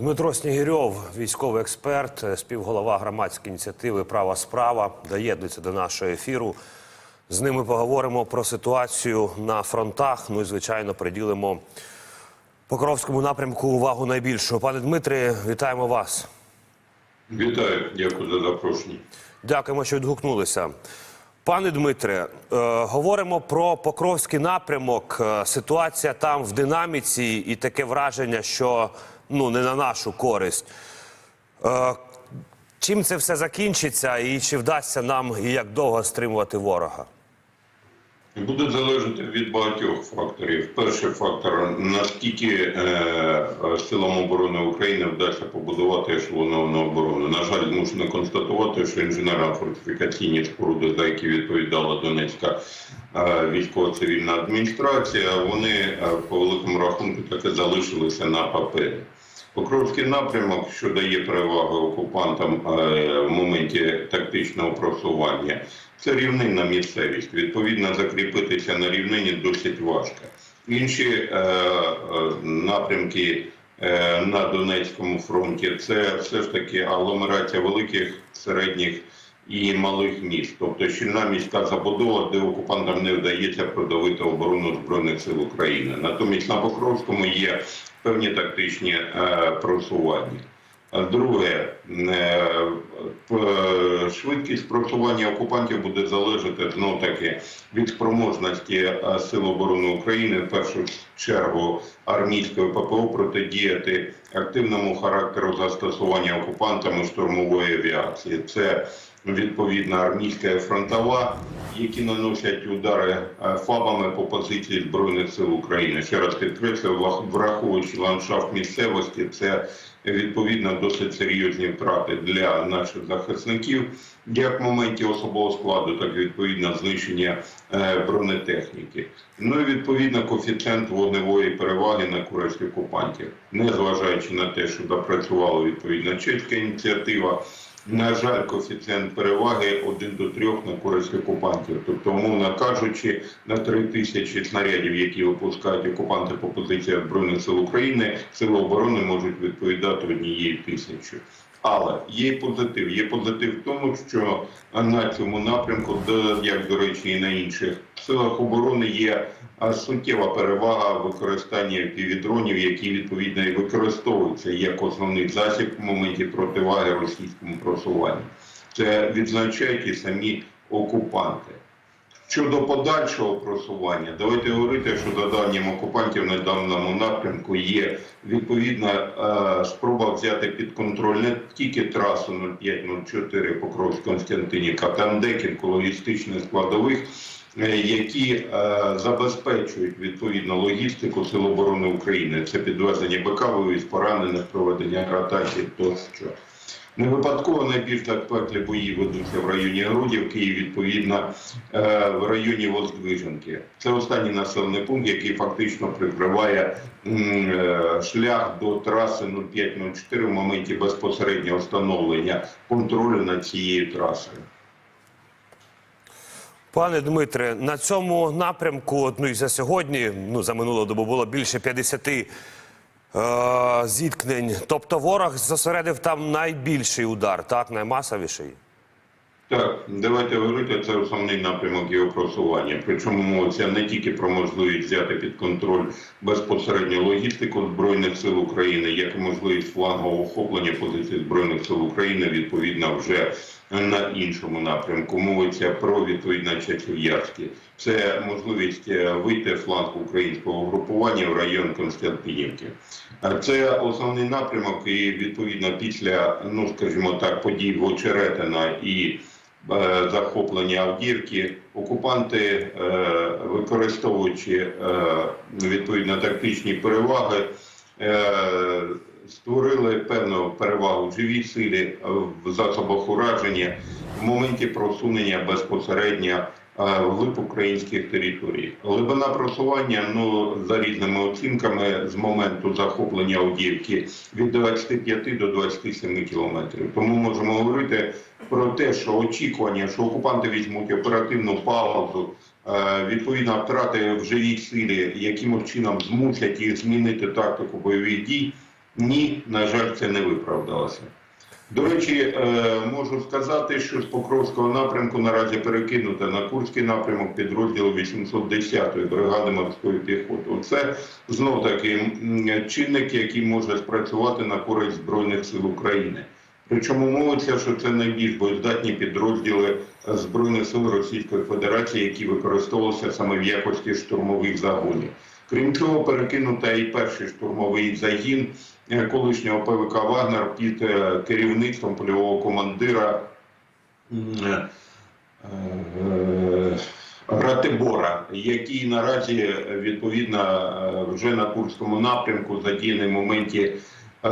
Дмитро Снігирьов, військовий експерт, е, співголова громадської ініціативи Права справа, доєднується до нашого ефіру. З ними поговоримо про ситуацію на фронтах. Ну і звичайно приділимо Покровському напрямку увагу найбільшого. Пане Дмитре, вітаємо вас. Вітаю, дякую за запрошення. Дякуємо, що відгукнулися. Пане Дмитре, е, говоримо про Покровський напрямок. Е, ситуація там в динаміці, і таке враження, що ну не на нашу користь. Е, чим це все закінчиться, і чи вдасться нам і як довго стримувати ворога? Буде залежати від багатьох факторів. Перший фактор наскільки е, силам оборони України вдасться побудувати ешелоновану оборону. На жаль, мушено констатувати, що інженерно-фортифікаційні споруди, за які відповідала Донецька е, військово-цивільна адміністрація, вони е, по великому рахунку таки залишилися на папері. Покровський напрямок, що дає перевагу окупантам е, в моменті тактичного просування, це рівнинна місцевість. Відповідно, закріпитися на рівнині досить важко. Інші е, е, напрямки на Донецькому фронті це все ж таки агломерація великих, середніх і малих міст, тобто щільна міська забудова, де окупантам не вдається продавити оборону збройних сил України. Натомість на Покровському є певні тактичні е, просування. Друге, е, п- швидкість просування окупантів буде залежати знов таки від спроможності е, Сил оборони України, в першу чергу армійської ППО, протидіяти активному характеру застосування окупантами штурмової авіації. Це відповідна армійська фронтова, які наносять удари е, фабами по позиції збройних сил України. Ще раз підкреслюю, враховуючи ландшафт місцевості, це відповідно досить серйозні втрати для наших захисників, як в моменті особового складу, так і відповідно знищення е, бронетехніки. Ну і відповідно коефіцієнт вогневої переваги на користь окупантів, незважаючи на те, що допрацювала відповідна чеська ініціатива. На жаль, коефіцієнт переваги 1 до 3 на користь окупантів. Тобто, умовно кажучи, на 3 тисячі снарядів, які випускають окупанти по позиціях Збройних сил України, сили оборони можуть відповідати однією тисячою. Але є позитив. Є позитив в тому, що на цьому напрямку, як до речі, і на інших силах оборони є суттєва перевага використання півдронів, які відповідно і використовуються як основний засіб в моменті противаги російському просуванню. Це відзначають і самі окупанти. Щодо подальшого просування, давайте говорити, що завданням окупантів на даному напрямку є відповідна спроба взяти під контроль не тільки трасу 0504 Покровськ Константинівка, там декілька логістичних складових, які е, забезпечують відповідно логістику Сил оборони України. Це підвезення БК, вивіз поранених, проведення ротацій тощо. Не випадково найбільш так пеклі бої ведуться в районі Грудівки і відповідно е, в районі Воздвиженки. Це останній населений пункт, який фактично прикриває е, шлях до траси 0504 в моменті безпосереднього встановлення контролю над цією трасою. Пане Дмитре, на цьому напрямку, ну і за сьогодні, ну за минулу добу було більше 50 е, зіткнень. Тобто ворог зосередив там найбільший удар, так, наймасовіший. Так, давайте говорити, це основний напрямок його просування. Причому мовиться не тільки про можливість взяти під контроль безпосередньо логістику Збройних сил України, як можливість флангового охоплення позицій Збройних сил України відповідно вже на іншому напрямку. Мовиться про відповідно Чачів'ярське. Це можливість е, вийти флангу українського групування в район Константинівки. Це основний напрямок, і відповідно після, ну скажімо так, подій в Очеретина і захоплення Авдіївки, окупанти, е, використовуючи е, відповідно тактичні переваги, е, створили певну перевагу в живій силі е, в засобах ураження в моменті просунення безпосередньо е, вглиб українських територій. Глибина просування, ну за різними оцінками, з моменту захоплення Авдіївки від 25 до 27 кілометрів. Тому можемо говорити про те, що очікування, що окупанти візьмуть оперативну паузу. е, Відповідно, втрати в живій силі, яким чином змусять їх змінити тактику бойових дій, Ні, на жаль, це не виправдалося. До речі, е, можу сказати, що з Покровського напрямку наразі перекинуто на Курський напрямок підрозділу 810-ї бригади морської піхоти. Це знов таки чинник, який може спрацювати на користь Збройних сил України. Причому мовиться, що це найбільш боєздатні підрозділи Збройних сил Російської Федерації, які використовувалися саме в якості штурмових загонів. Крім цього, перекинута і перший штурмовий загін е, колишнього ПВК Вагнер під е, керівництвом польового командира е, Ратибора, який наразі відповідно вже на Курському напрямку задіяний в моменті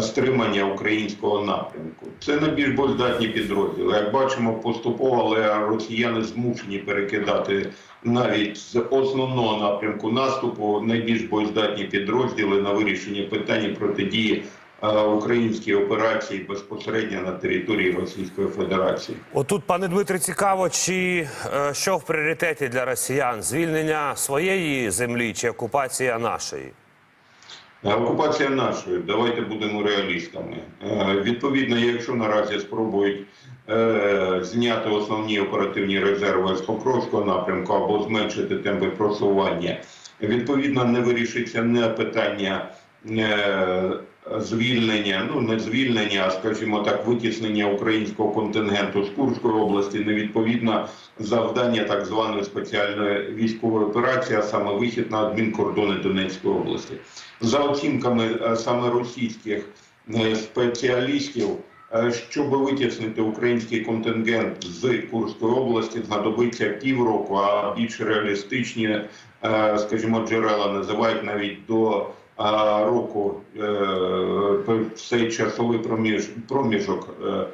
стримання українського напрямку. Це найбільш боєздатні підрозділи. Як бачимо, поступово, але росіяни змушені перекидати навіть з основного напрямку наступу найбільш боєздатні підрозділи на вирішення питання протидії е, українській операції безпосередньо на території Російської Федерації. Отут, пане Дмитре, цікаво, чи е, що в пріоритеті для росіян звільнення своєї землі чи окупація нашої? Е, Окупація нашої, давайте будемо реалістами. Е, Відповідно, якщо наразі спробують е, зняти основні оперативні резерви з Покровського напрямку або зменшити темпи просування, відповідно, не вирішиться не питання звільнення, ну не звільнення, а скажімо так, витіснення українського контингенту з Курської області, невідповідно завдання так званої спеціальної військової операції, а саме вихід на адмінкордони Донецької області. За оцінками е, саме російських е, спеціалістів, е, щоб витіснити український контингент з Курської області, знадобиться півроку, а більш реалістичні, скажімо, джерела називають навіть до року в цей часовий проміж- проміжок. е,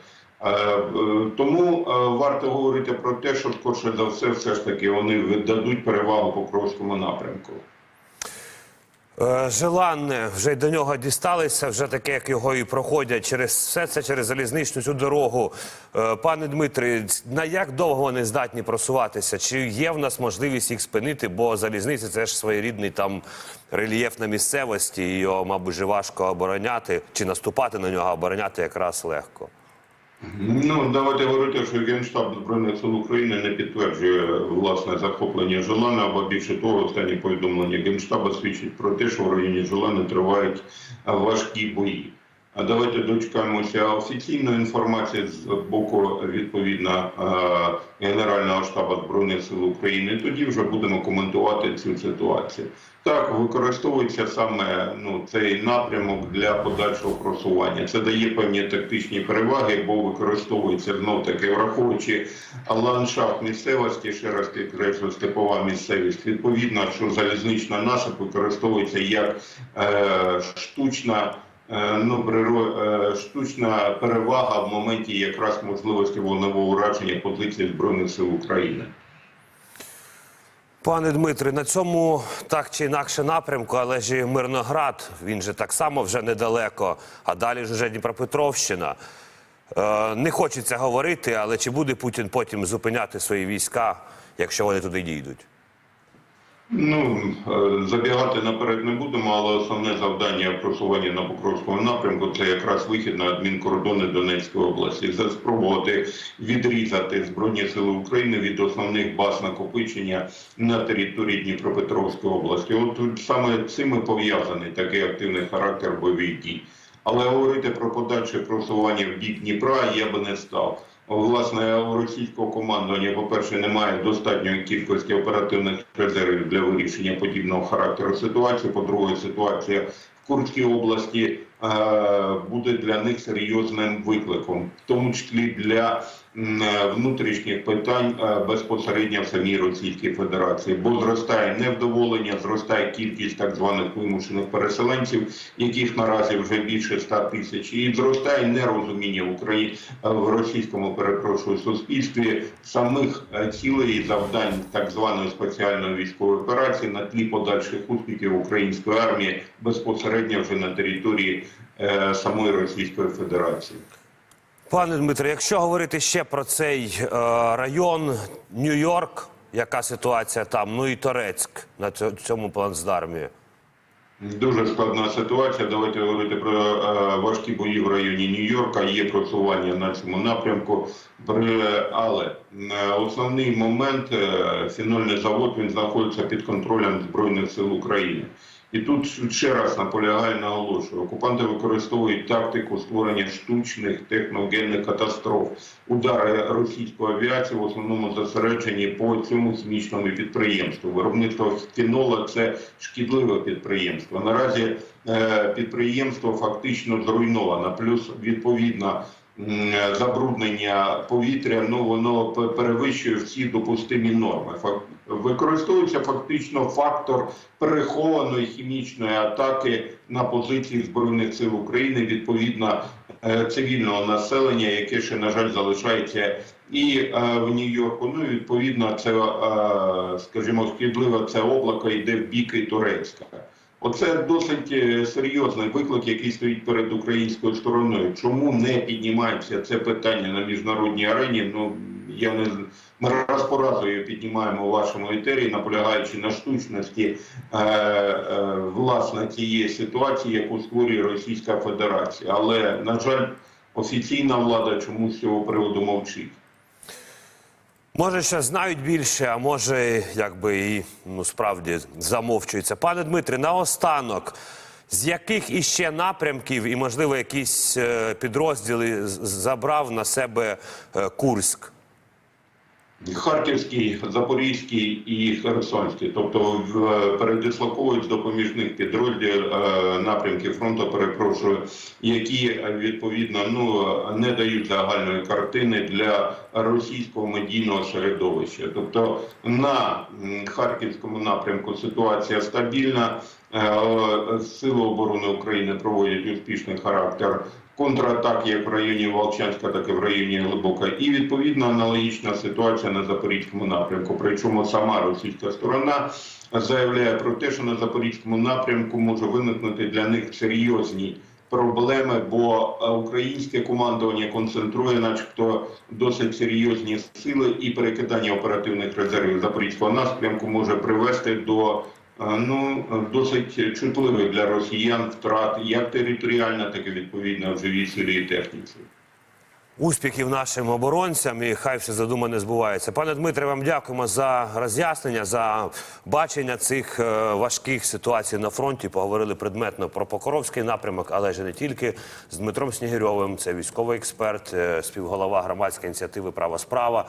Е, е, Тому е, варто говорити про те, що скорше за все, все ж таки вони віддадуть перевагу Покровському напрямку. Е, Желанне вже до нього дісталися, вже таке, як його і проходять через все це через залізничну цю дорогу. Е, Пане Дмитре, на як довго вони здатні просуватися? Чи є в нас можливість їх спинити? Бо залізниця це ж своєрідний там рельєф на місцевості, його, мабуть, важко обороняти чи наступати на нього, обороняти якраз легко. Ну давайте говорити, що Генштаб збройних сил України не підтверджує власне захоплення Жолана, або більше того, останні повідомлення Генштаба свідчить про те, що в районі Жолани тривають важкі бої. Давайте дочекаємося офіційної інформації з боку відповідно е, Генерального штабу збройних сил України. Тоді вже будемо коментувати цю ситуацію. Так, використовується саме ну цей напрямок для подальшого просування. Це дає певні тактичні переваги, бо використовується знов таки, враховуючи ландшафт місцевості, ще раз підкреслю, степова місцевість. Відповідно, що залізнична насип використовується як е, штучна. Е, Ну, приро- е, штучна перевага в моменті якраз можливості вогневого ураження позицій збройних сил України. Пане Дмитре, на цьому так чи інакше напрямку, але ж і Мирноград, він же так само вже недалеко, а далі ж уже Дніпропетровщина. Е, не хочеться говорити, але чи буде Путін потім зупиняти свої війська, якщо вони туди дійдуть? Ну е, забігати наперед не будемо, але основне завдання просування на Покровському напрямку це якраз вихід на адмінкордони Донецької області. Це спробувати відрізати збройні сили України від основних баз накопичення на території Дніпропетровської області. От тут саме цим і пов'язаний такий активний характер бойових дій. Але говорити про подальше просування в бік Дніпра я би не став. Власне, у російського командування, по-перше, немає достатньої кількості оперативних резервів для вирішення подібного характеру ситуації. По-друге, ситуація в Курській області е, буде для них серйозним викликом, в тому числі для внутрішніх питань е, безпосередньо в самій Російській Федерації, бо зростає невдоволення, зростає кількість так званих вимушених переселенців, яких наразі вже більше 100 тисяч, і зростає нерозуміння в Україні в російському перепрошую суспільстві самих е, цілей і завдань так званої спеціальної військової операції на тлі подальших успіхів української армії безпосередньо вже на території е, самої Російської Федерації. Пане Дмитре, якщо говорити ще про цей е, район Нью-Йорк, яка ситуація там, ну і Торецьк на цьо- цьому плацдармі? Дуже складна ситуація. Давайте говорити про е, важкі бої в районі Нью-Йорка. Є просування на цьому напрямку. Але е, основний момент е, фінольний завод він знаходиться під контролем збройних сил України. І тут ще раз наполягаю, наголошую, окупанти використовують тактику створення штучних техногенних катастроф. Удари російської авіації в основному зосереджені по цьому хімічному підприємству. Виробництво фінола це шкідливе підприємство. Наразі е, підприємство фактично зруйновано. Плюс відповідно м, забруднення повітря, ну воно перевищує всі допустимі норми. Використовується фактично фактор перехованої хімічної атаки на позиції збройних сил України відповідно е, цивільного населення, яке ще на жаль залишається і е, в Нью-Йорку. Ну відповідно, це е, скажімо, шкідливе це облако йде в бік і Турецька. Оце досить е, серйозний виклик, який стоїть перед українською стороною. Чому не піднімається це питання на міжнародній арені? Ну я не ми раз по разу її піднімаємо у вашому етері, наполягаючи на штучності е, е, власне цієї ситуації, яку створює Російська Федерація. Але на жаль, офіційна влада чомусь цього приводу мовчить. Може, ще знають більше, а може, якби і ну справді замовчується. Пане Дмитре, наостанок, з яких іще напрямків і, можливо, якісь е, підрозділи забрав на себе е, Курськ? Харківський, Запорізький і Херсонський, тобто в- передислоковують з допоміжних підрозділів е, напрямків фронту, перепрошую, які е, відповідно ну не дають загальної картини для російського медійного середовища. Тобто на харківському напрямку ситуація стабільна. Е, Сили оборони України проводять успішний характер контратак як в районі Волчанська, так і в районі Глибока. І відповідно аналогічна ситуація на запорізькому напрямку. Причому сама російська сторона заявляє про те, що на запорізькому напрямку може виникнути для них серйозні. Проблеми, бо е, українське командування концентрує, начебто, досить серйозні сили, і перекидання оперативних резервів запорізького напрямку може привести до ну досить чутливих для росіян втрат як територіально, так і відповідно в живій силі техніці. Успіхів нашим оборонцям і хай все задумане збувається. Пане Дмитре, вам дякуємо за роз'яснення, за бачення цих е, важких ситуацій на фронті. Поговорили предметно про Покровський напрямок, але ж не тільки з Дмитром Снігирьовим. Це військовий експерт, е, співголова громадської ініціативи Права справа.